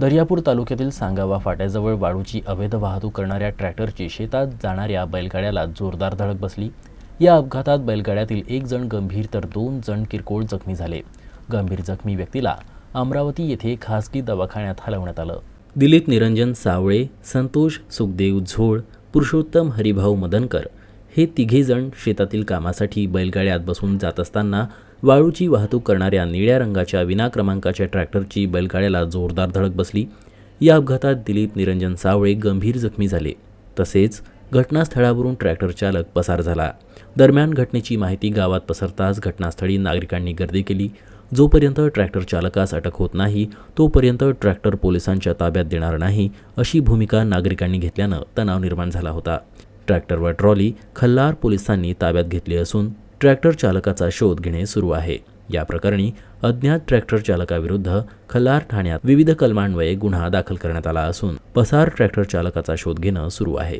दर्यापूर तालुक्यातील सांगावा फाट्याजवळ वाळूची अवैध वाहतूक करणाऱ्या ट्रॅक्टरची शेतात जाणाऱ्या बैलगाड्याला जोरदार धडक बसली. या अपघातात बैलगाड्यातील एक जण गंभीर तर दोन जण किरकोळ जखमी झाले. गंभीर जखमी व्यक्तीला अमरावती येथे खासगी दवाखान्यात हलवण्यात आलं. दिलीप निरंजन सावळे संतोष सुखदेव झोळ पुरुषोत्तम हरिभाऊ मदनकर हे तिघेजण शेतातील कामासाठी बैलगाड्यात बसून जात असताना वाळूची वाहतूक करणाऱ्या निळ्या रंगाच्या विनाक्रमांकाच्या ट्रॅक्टरची बैलगाड्याला जोरदार धडक बसली. या अपघातात दिलीप निरंजन सावळे गंभीर जखमी झाले. तसेच घटनास्थळावरून ट्रॅक्टर चालक पसार झाला. दरम्यान घटनेची माहिती गावात पसरताच घटनास्थळी नागरिकांनी गर्दी केली. जोपर्यंत ट्रॅक्टर चालकास अटक होत नाही तोपर्यंत ट्रॅक्टर पोलिसांच्या ताब्यात देणार नाही अशी भूमिका नागरिकांनी घेतल्यानं तणाव निर्माण झाला होता. ट्रॅक्टर व ट्रॉली खल्लार पोलिसांनी ताब्यात घेतली असून ट्रॅक्टर चालकाचा शोध घेणे सुरू आहे. या प्रकरणी अज्ञात ट्रॅक्टर चालकाविरुद्ध खल्लार ठाण्यात विविध कलमान्वये गुन्हा दाखल करण्यात आला असून पसार ट्रॅक्टर चालकाचा शोध घेणं सुरू आहे.